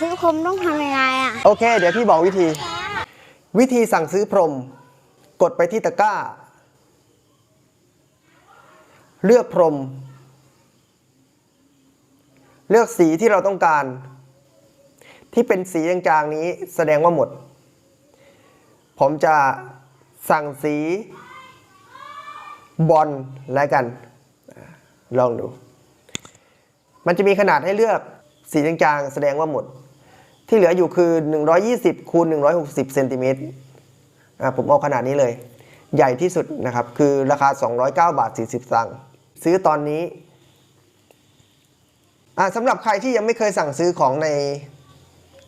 ซื้อผมต้องทำยังไงอะ โอเค เดี๋ยวพี่บอกวิธี วิธีสั่งซื้อพรม กดไปที่ตะกร้า เลือกพรม เลือกสีที่เราต้องการ ที่เป็นสีจางๆนี้แสดงว่าหมด ผมจะสั่งสี บอลแล้วกัน ลองดู มันจะมีขนาดให้เลือก สีจางๆแสดงว่าหมด ที่เหลืออยู่คือ 120คูณ160เซนติเมตรผมเอาขนาดนี้เลย ใหญ่ที่สุดนะครับคือราคา 209 บาท 40สตางค์ซื้อตอนนี้สำหรับใครที่ยังไม่เคยสั่งซื้อของใน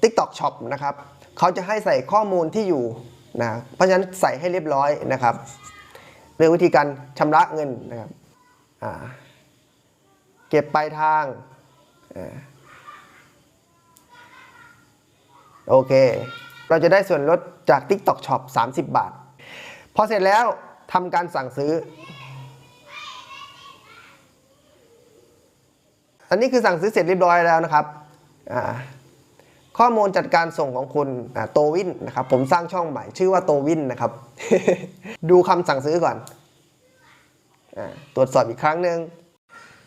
TikTok Shop นะครับเขาจะให้ใส่ข้อมูลที่อยู่นะเพราะฉะนั้นใส่ให้เรียบร้อยนะครับ เรื่องวิธีการชำระเงินนะครับเก็บปลายทางอ่า โอเค เราจะได้ส่วนลดจาก TikTok Shop 30 บาท พอเสร็จแล้วทำการสั่งซื้อ อันนี้คือสั่งซื้อเสร็จเรียบร้อยแล้วนะครับ ข้อมูลจัดการส่งของคุณโตวินนะครับ ผมสร้างช่องใหม่ชื่อว่าโตวินนะครับ ดูคำสั่งซื้อก่อนอตรวจสอบอีกครั้งหนึ่ง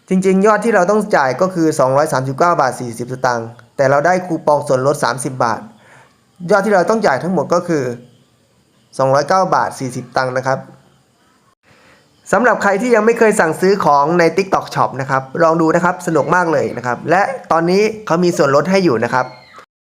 จริง ๆ ยอดที่เราต้องจ่ายก็คือ 239 บาท 40 สตางค์ แต่เราได้คูปองส่วนลด 30 บาท ยอดที่เราต้องจ่ายทั้งหมดก็คือ 209 บาท 40 ตังค์นะครับสำหรับใครที่ยังไม่เคยสั่งซื้อของใน TikTok Shop นะครับ ลองดูนะครับสนุกมากเลยนะครับ และตอนนี้เขามีส่วนลดให้อยู่นะครับ